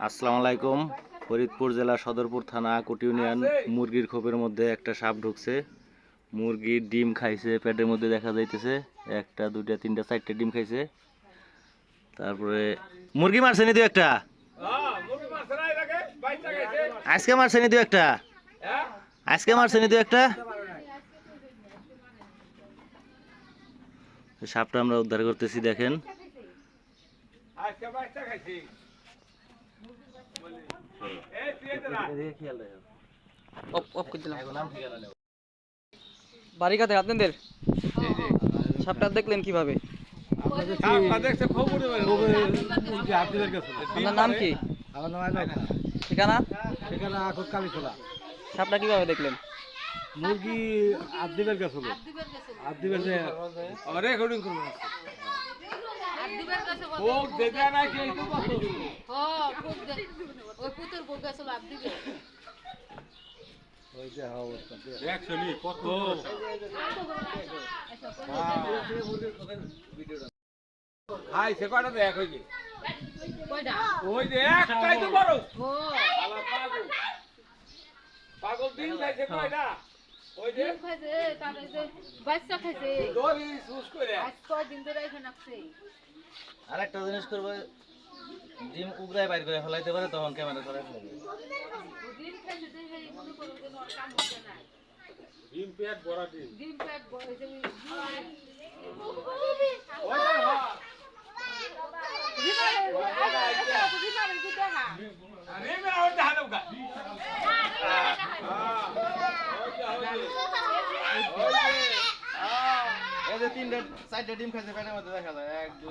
আসসালামু আলাইকুম। ফরিদপুর জেলা সদরপুর থানা কোট ইউনিয়ন। মুরগির খোপের মধ্যে একটা সাপ ঢুকছে। মুরগির ডিম খাইছে, পেটের মধ্যে দেখা যাইতেছে। একটা, দুইটা, তিনটা, চারটা ডিম খাইছে। তারপরে মুরগি মারছে নি দু একটা? আজকে মারছে নি দু একটা? আজকে মারছে নি দু একটা? সাপটা আমরা উদ্ধার করতেছি, দেখেন। করে দিলাম বাড়ি কাতে আপনাদের সাপটা দেখলেন কীভাবে? আপনার নাম কি? আমার নাম ঠিকানা? কালীখোলা সাপটা কীভাবে দেখলেন? মুরগি আদিবের যে রেকর্ডিং করব ওই পুতুল বউ গেছিল আপনি ওই যে হাই সে কয়টা দেখ ওই যে? ওই যে একটাই তো বড়। পাগল পাগল। দিন খাইছে কয়টা? ওই যে খাইছে তারপরে যে বাচ্চা খাইছে। দড়ি সুস করে। আজ কয়দিন ধরে এখানে আসছে আরেকটা জিনিস করব ডিম উগরায় বাইর করে ফেলাইতে পারে তখন ক্যামেরা করে ফেলবে ডিম পেট বড় ডিম। পেট বড় হ্যাঁ এই যে তিনটা চারটা ডিম খাইছে পেটের মধ্যে দেখা যায় এক দুই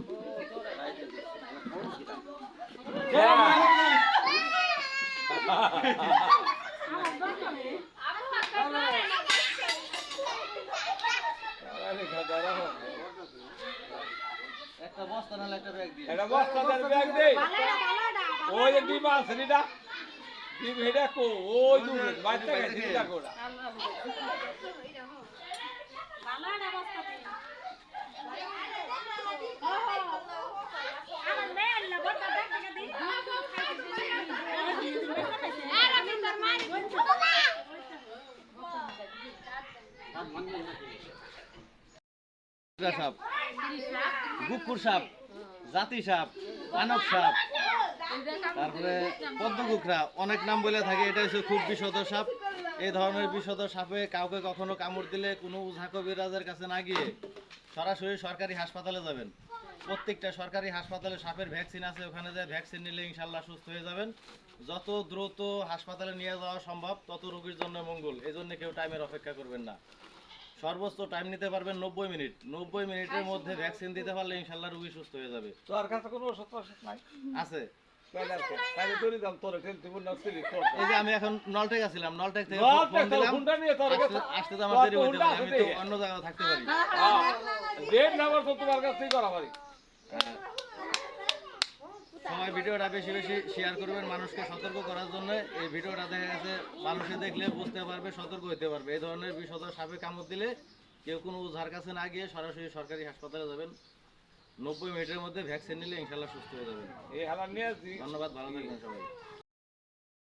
একটা বস্তা নাহলে একটা ব্যাগ দিয়ে। এটা বস্তাদের ব্যাগ দে ওই যে ডিম আছে নিটা ডিম হেডা কো ওই দূরে বাচ্চা গেছে নিটা কোড়া কুকুরা সাপ গুপুর সাপ, জাতি সাপ আনক সাপ, তারপরে পদ্মকুকরা অনেক নাম বলে থাকে এটা হচ্ছে খুব বিষধ সাপ। এই ধরনের বিষধ সাপে কাউকে কখনো কামড় দিলে কোনো উঝা কবিরাজের কাছে না গিয়ে সরাসরি সরকারি হাসপাতালে যাবেন। প্রত্যেকটা সরকারি হাসপাতালে সাপের ভ্যাকসিন আছে, ওখানে যায় ভ্যাকসিন নিলে ইনশাল্লাহ সুস্থ হয়ে যাবেন। যত দ্রুত হাসপাতালে নিয়ে যাওয়া সম্ভব, তত রোগীর জন্য মঙ্গল এই জন্য কেউ টাইমের অপেক্ষা করবেন না। সর্বোচ্চ টাইম নিতে পারবেন নব্বই মিনিট। নব্বই মিনিটের মধ্যে ভ্যাকসিন দিতে পারলে ইনশাল্লাহ রোগী সুস্থ হয়ে যাবে। তোর কাছে কোনো ওষুধ নাই? আছে। এই যে আমি এখন নলটেক আছিলাম নলটেক থেকে ফোন দিলাম। হুন্ডা নিয়ে তোর কাছে আসতে- তো আমার দেরি হইতে পারে আমি তো অন্য জায়গায় থাকতে পারি। ডেট নাম্বার তো তোমার কাছ থেকে করা পারি। সবাই ভিডিওটা বেশি বেশি শেয়ার করবেন মানুষকে সতর্ক করার জন্য। এই ভিডিওটা দেখা গেছে মানুষে দেখলে বুঝতে পারবে সতর্ক হইতে পারবে। এই ধরনের বিষধ সাপে কামড় দিলে কেউ কোনো ওঝার কাছে না গিয়ে সরাসরি সরকারি হাসপাতালে যাবেন। নব্বই মিনিটের মধ্যে ভ্যাকসিন নিলে ইনশাল্লাহ সুস্থ হয়ে যাবেন। এই হালা নিয়ে ধন্যবাদ ভালো থাকবেন সবাই।